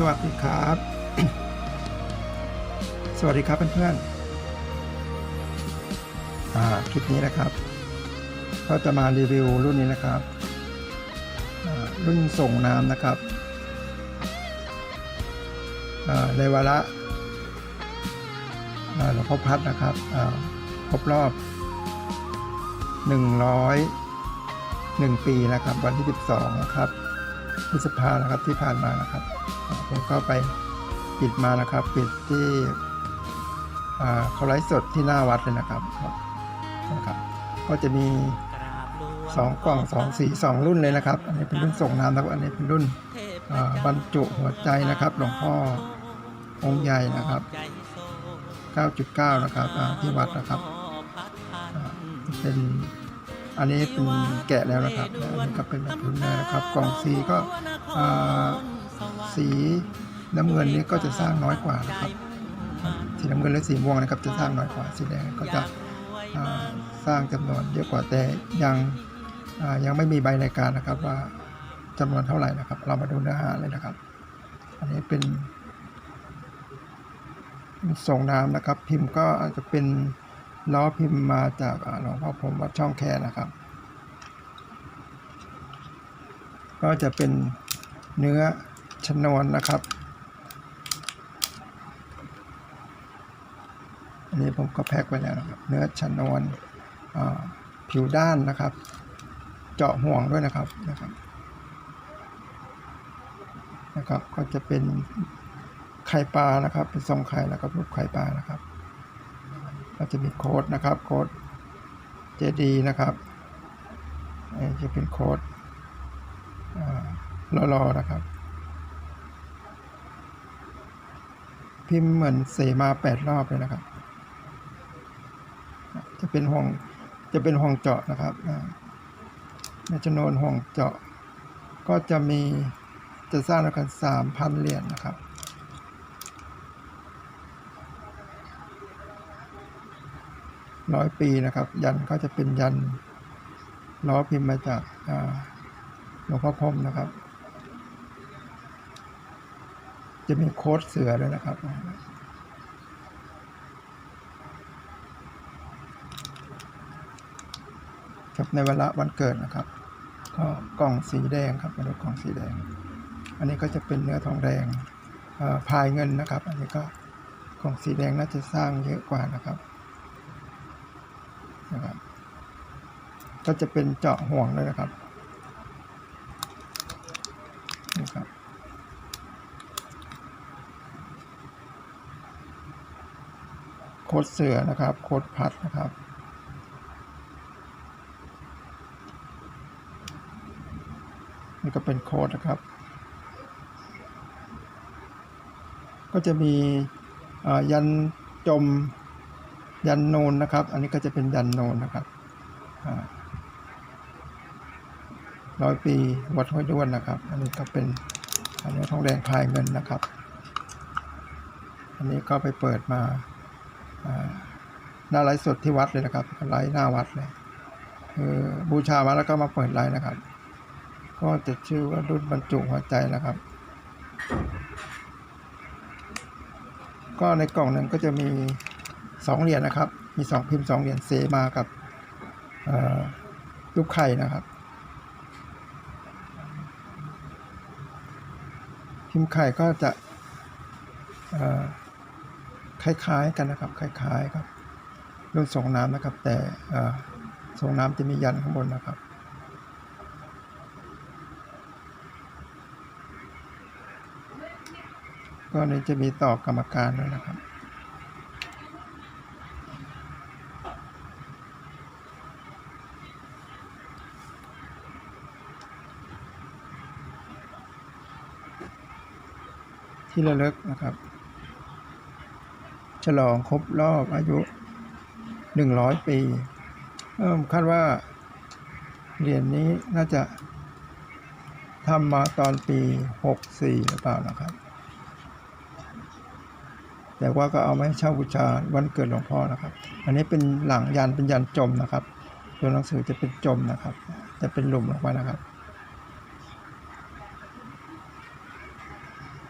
สวัสดีครับ สวัสดีครับเพื่อนๆอ่าคลิปนี้นะครับ ก็จะมารีวิวรุ่นนี้นะครับรุ่นส่งน้ำนะครับในวาระหลวงพ่อพัดนะครับอ่าครบรอบ 101 ปีนะครับ วันที่ 12 นะครับพฤษภานะครับที่ผ่านมานะครับ ผมก็ไปปิดมานะครับ ปิดที่เขาไลฟ์สดที่หน้าวัดเลยนะครับนะครับ ก็จะมี2กล่อง2สี2รุ่นเลยนะครับ อันนี้เป็นรุ่นส่งน้ำนะครับอันนี้เป็นรุ่นบรรจุหัวใจนะครับ หลวงพ่อองค์ใหญ่นะครับ 9.9 นะครับที่วัดนะครับเป็นอันนี้เป็นแกะแล้วนะครับอันนี้ก็เป็นแบบรุ่นแรกครับ กล่องสีก็ สีน้ำเงินนี้ก็จะสร้างน้อยกว่านะครับสีน้ำเงินและสีม่วงนะครับจะสร้างน้อยกว่าสีแดงก็จะอ่าสร้างจำนวนเยอะกว่าแต่ยังอ่ายังไม่มีใบรายการนะครับว่าจำนวนเท่าไหร่นะครับ เรามาดูเนื้อหาเลยนะครับ อันนี้เป็นส่งน้ำนะครับ พิมพ์ก็อาจจะเป็นล้อพิมพ์มาจากอ่าหลวงพ่อผมวัดช่องแคนะครับ ก็จะเป็นเนื้อ ชนวนนะครับ อันนี้ผมก็แพ็คไว้แล้วนะครับ เนื้อชนวนอ่าผิวด้านนะครับ เจาะห่วงด้วยนะครับนะครับนะครับก็จะเป็นไข่ปลานะครับ เป็นทรงไข่แล้วก็รูปไข่ปลานะครับ ก็จะมีโค้ดนะครับโค้ด JD นะครับจะเป็นโค้ดรอๆนะครับ พิมพ์เหมือนเสมาแปดรอบเลยนะครับ จะเป็นห่วงจะเป็นห่วงเจาะนะครับอ่าในจำนวนห่วงเจาะ ก็จะมีจะสร้างแล้วกันสามพันเหรียญนะครับร้อยปีนะครับ ยันก็จะเป็นยันล้อพิมพ์มาจากหลวงพ่อพรมนะครับ จะมีโค้ดเสือด้วยนะครับ ครับในเวลาวันเกิดนะครับ ก็กล่องสีแดงครับมาดูกล่องสีแดง อันนี้ก็จะเป็นเนื้อทองแดงพายเงินนะครับ อันนี้ก็กล่องสีแดงน่าจะสร้างเยอะกว่านะครับนะครับ ก็จะเป็นเจาะห่วงเลยนะครับนี่ครับ โค ดเสือนะครับ โคดพัดนะครับ นี่ก็เป็นโคดนะครับ ก็จะมียันจมยันโนนนะครับ อันนี้ก็จะเป็นยันโนนนะครับร้อยปีวัดห้วยด้วนนะครับ อันนี้ก็เป็นอันนี้ทองแดงพายเงินนะครับ อันนี้ก็ไปเปิดมา หน้าไลฟ์สดที่วัดเลยนะครับไลฟ์หน้าวัดเลยคือบูชามาแล้วก็มาเปิดไลฟ์นะครับ ก็จะชื่อว่ารุ่นบรรจุหัวใจนะครับ ก็ในกล่องหนึ่งก็จะมีสองเหรียญนะครับ มีสองพิมพ์สองเหรียญเซมากับเอ่อรูปไข่นะครับ พิมพ์ไข่ก็จะ คล้าย ๆ กันนะครับ คล้าย ๆ ครับ รุ่นส่งน้ำนะครับ แต่เอ่อส่งน้ำจะมียันข้างบนนะครับ ก็นี่จะมีต่อกรรมการด้วยนะครับที่ระลึกนะครับ ฉลองครบรอบอายุ100ปีเอิ่มคาดว่าเหรียญนี้น่าจะทำมาตอนปี64หรือเปล่านะครับ แต่ว่าก็เอามาให้เช่าบูชาวันเกิดหลวงพ่อนะครับ อันนี้เป็นหลังยันเป็นยันจมนะครับ ตัวหนังสือจะเป็นจมนะครับ จะเป็นหลุมลงไปนะครับ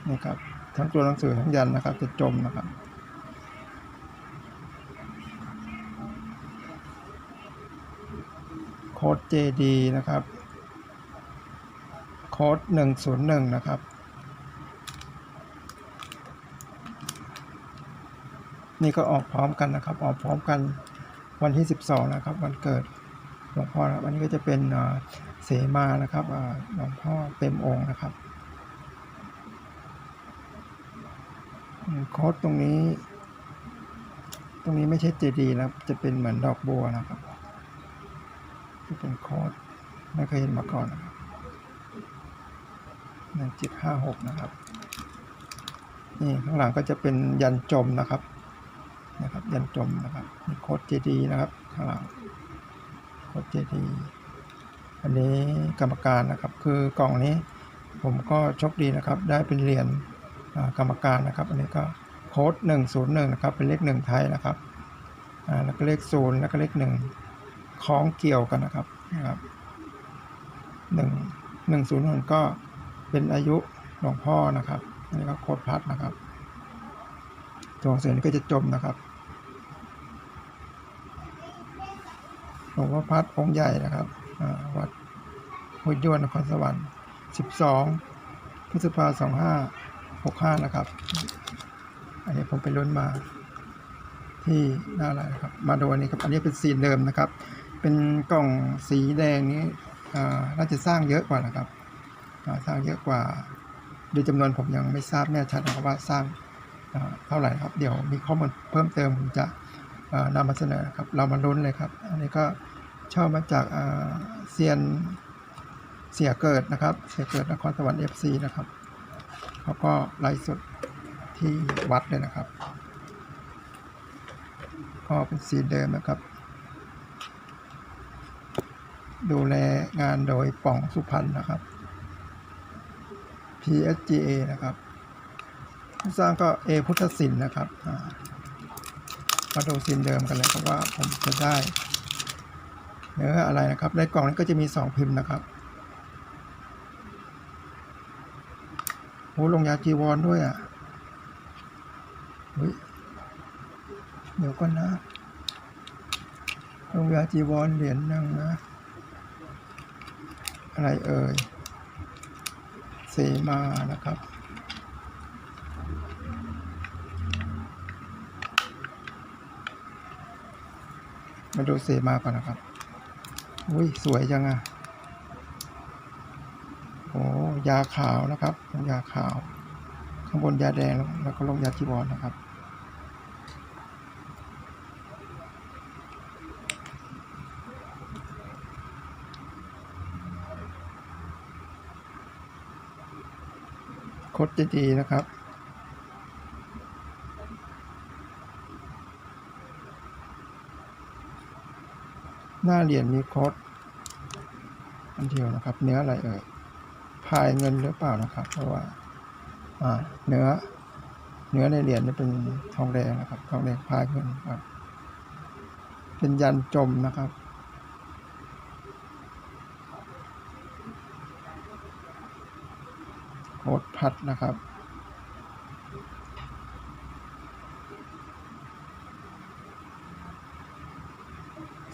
นี่ครับทั้งตัวหนังสือทั้งยันนะครับจะจมนะครับ โค้ด JD นะครับ โค้ด 101 นะครับ นี่ก็ออกพร้อมกันนะครับ ออกพร้อมกันวันที่ 12 นะครับ วันเกิดหลวงพ่อนะครับอันนี้ก็จะเป็นเสมานะครับหลวงพ่อเต็มองค์นะครับ โค้ดตรงนี้ ตรงนี้ไม่ใช่เจดีนะจะเป็นเหมือนดอกบัวนะครับ จะเป็นโค้ดไม่เคยเห็นมาก่อนนะครับหนึ่งเจ็ดห้าหกนะครับ นี่ข้างหลังก็จะเป็นยันจมนะครับ นะครับ ยันจมนะครับมีโค้ดเจดีนะครับ ข้างหลังโค้ดเจดีอันนี้กรรมการนะครับ คือกล่องนี้ผมก็โชคดีนะครับ ได้เป็นเหรียญกรรมการนะครับ อันนี้ก็โค้ดหนึ่งศูนย์หนึ่งนะครับ เป็นเลขหนึ่งไทยนะครับ แล้วก็เลขศูนย์แล้วก็เลขหนึ่ง คล้องเกี่ยวกันนะครับนะครับหนึ่งหนึ่งศูนย์หนึ่งก็เป็นอายุหลวงพ่อนะครับอันนี้ก็โค้ดพัดนะครับตัวหนังสือนี้ก็จะจมนะครับหลวงพ่อพัดองค์ใหญ่นะครับวัดห้วยยวนนครสวรรค์12พฤษภาคม2565นะครับ อันนี้ผมไปลุ้นมาที่หน้าอะไรนะครับ มาดูอันนี้ครับ อันนี้เป็นสีเดิมนะครับ เป็นกล่องสีแดงนี้อ่าน่าจะสร้างเยอะกว่านะครับอ่าสร้างเยอะกว่าโดยจำนวนผมยังไม่ทราบแน่ชัดนะครับว่าสร้างอ่าเท่าไหร่ครับ เดี๋ยวมีข้อมูลเพิ่มเติมผมจะอ่านำมาเสนอครับ เรามาลุ้นเลยครับ อันนี้ก็ชอบมาจากอ่าเซียนเสียเกิดนะครับ เสียเกิดนครสวรรค์ FC นะครับเขาก็ไลฟ์สดที่วัดเลยนะครับ ก็เป็นสีเดิมนะครับ ดูแลงานโดยป่องสุพรรณนะครับ PSGA นะครับผู้สร้างก็เอพุทธศิลป์นะครับมาดูศิลป์เดิมกันเลยครับว่าผมจะได้ เนื้ออะไรนะครับ ในกล่องนี้ก็จะมีสองพิมพ์นะครับโอ้ลงยาจีวรด้วยอะเฮ้ยเดี๋ยวก่อนนะลงยาจีวรเหรียญหนึ่งนะ อะไรเอ่ยเสมานะครับ มาดูเสมาก่อนนะครับ อุ้ยสวยจังอะโอ้ยาขาวนะครับลงยาขาว ข้างบนยาแดงแล้วก็ลงยาจีวรนะครับ คตรจะดีนะครับ หน้าเหรียญมีโค้ดอันเดียวนะครับ เนื้ออะไรเอ่ยพายเงินหรือเปล่านะครับ เพราะว่าอ่าเนื้อเนื้อในเหรียญนี่เป็นทองแดงนะครับทองแดงพายเงินครับ เป็นยันจมนะครับ โค้ดพัดนะครับ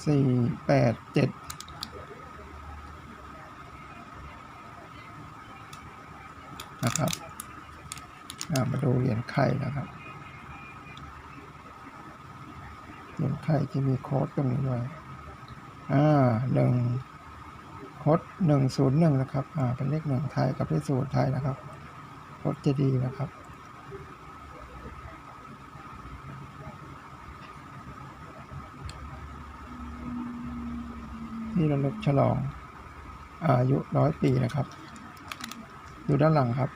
สี่แปดเจ็ดนะครับามาดูเหรียญไข่นะครับ เหรียญไข่จะมีโค้ดตรงนี้ด้วย อ่าหนึ่ง โค้ดหนึ่งศูนย์หนึ่งนะครับ อ่า เป็นเลขหนึ่งไทยกับเลขศูนย์ไทยนะครับโค้ดจะดีนะครับที่ระลึกฉลอง อายุร้อยปีนะครับ อยู่ด้านหลังครับ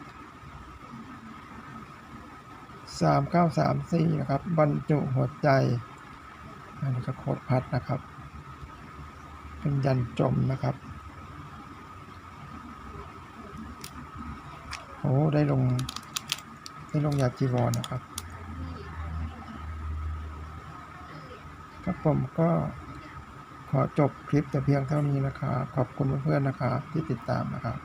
สามเก้าสามสี่นะครับ บรรจุหัวใจอันนี้ก็โคดพัดนะครับ เป็นยันจมนะครับ อ้ได้ลง ได้ลงยาจีวรนะครับครับผมก็ขอจบคลิปแต่เพียงเท่านี้นะครับ ขอบคุณเพื่อนๆนะครับที่ติดตามนะครับ